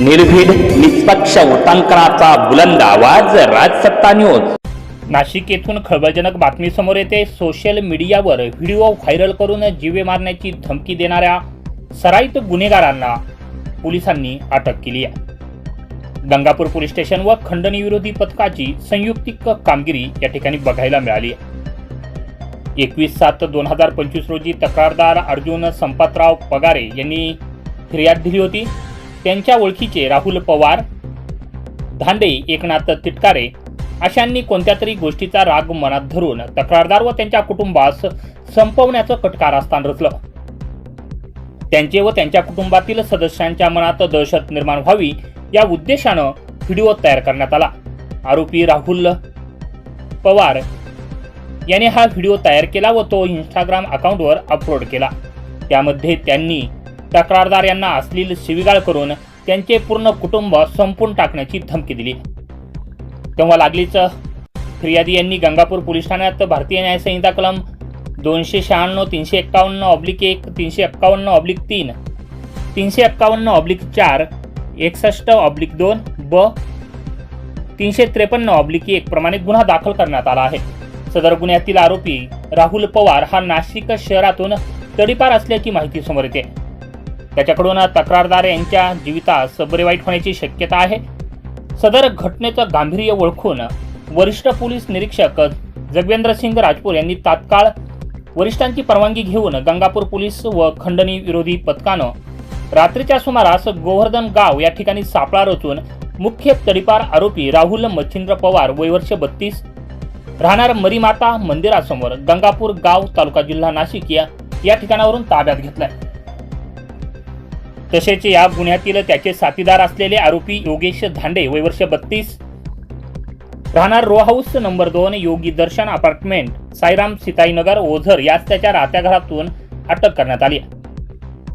निर्भीड निष्पक्ष उटांकनाचा बुलंद आवाज राजसत्ता न्यूज नाशिक येथून खळबळजनक बातमी समोर येते. सोशल मीडियावर व्हिडिओ व्हायरल करून जीवे मारण्याची धमकी देणाऱ्या सराईत गुन्हेगारांना पोलिसांनी अटक केली आहे. गंगापूर पोलीस स्टेशन व खंडणी विरोधी पथकाची संयुक्तिक कामगिरी या ठिकाणी बघायला मिळाली आहे. एकवीस सात दोन हजार पंचवीस रोजी तक्रारदार अर्जुन संपतराव पगारे यांनी फिर्याद दिली होती. त्यांच्या ओळखीचे राहुल पवार धांडे एकनाथ तिटकारे अशांनी कोणत्या तरी गोष्टीचा राग मनात धरून तक्रारदार व त्यांच्या कुटुंबास संपवण्याचं कटकारस्थान रचलं. त्यांचे व त्यांच्या कुटुंबातील सदस्यांच्या मनात दहशत निर्माण व्हावी या उद्देशानं व्हिडिओ तयार करण्यात आला. आरोपी राहुल पवार याने हा व्हिडिओ तयार केला व तो इंस्टाग्राम अकाउंटवर अपलोड केला. त्यामध्ये त्यांनी तक्रारदार यांना अश्लील शिवीगाळ करून त्यांचे पूर्ण कुटुंब संपून टाकण्याची धमकी दिली. तेव्हा लागलीच फिर्यादी यांनी गंगापूर पोलीस ठाण्यात भारतीय न्यायसंहिता कलम दोनशे शहाण्णव तीनशे एक्कावन्न ऑब्लिक एक तीनशे एक्कावन्न ऑब्लिक तीन तीनशे एक्कावन्न ऑब्लिक चार एकसष्ट ऑब्लिक दोन ब तीनशे त्रेपन्न ऑब्लिक एक प्रमाणे गुन्हा दाखल करण्यात आला आहे. सदर गुन्ह्यातील आरोपी राहुल पवार हा नाशिक शहरातून तडीपार असल्याची माहिती समोर येते. त्याच्याकडून तक्रारदार यांच्या जीवितास सबरे वाईट होण्याची शक्यता आहे. सदर घटनेचं गांभीर्य ओळखून वरिष्ठ पोलीस निरीक्षक जगवेंद्र सिंग राजपूर यांनी तात्काळ वरिष्ठांची परवानगी घेऊन गंगापूर पोलीस व खंडणी विरोधी पथकानं रात्रीच्या सुमारास गोवर्धन गाव या ठिकाणी सापळा रचून मुख्य तडीपार आरोपी राहुल मच्छिंद्र पवार वयवर्ष बत्तीस राहणार मरीमाता मंदिरासमोर गंगापूर गाव तालुका जिल्हा नाशिक या या ठिकाणावरून ताब्यात घेतलाय. तसेच या गुन्ह्यातील त्याचे साथीदार असलेले आरोपी योगेश धांडे वय वर्ष बत्तीस. राहणार रो हाऊस नंबर दोन योगी दर्शन अपार्टमेंट साईराम सिताईनगर ओझर याच त्याच्या राहत्या घरातून अटक करण्यात आली.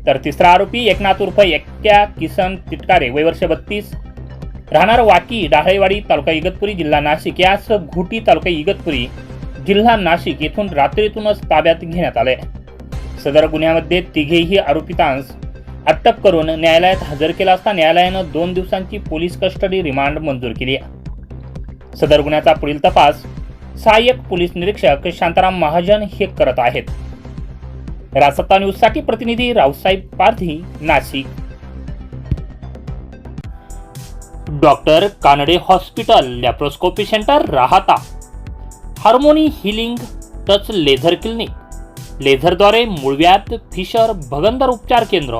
तर तिसरा आरोपी एकनाथ उर्फ एक्क्या किसन तिटकारे वर्ष बत्तीस. राहणार वाकी डाहळेवाडी तालुका इगतपुरी जिल्हा नाशिक. यास घुटी तालुका इगतपुरी जिल्हा नाशिक येथून रात्रीतूनच ताब्यात घेण्यात आले सदर गुन्ह्यामध्ये तिघेही आरोपितांस अटक करून न्यायालयात हजर केला असता न्यायालयानं दोन दिवसांची पोलीस कस्टडी रिमांड मंजूर केली आहे. सदर गुन्ह्याचा पुढील तपास सहाय्यक पोलीस निरीक्षक शांताराम महाजन हे करत आहेत. रासत्ता न्यूजसाठी प्रतिनिधी Raosaheb Pardhi Nashik. Doctor Kanade hospital laparoscopy centre Rahata. Harmony healing touch laser clinic. लेझरद्वारे मूळव्याध फिशर भगंदर उपचार केंद्र.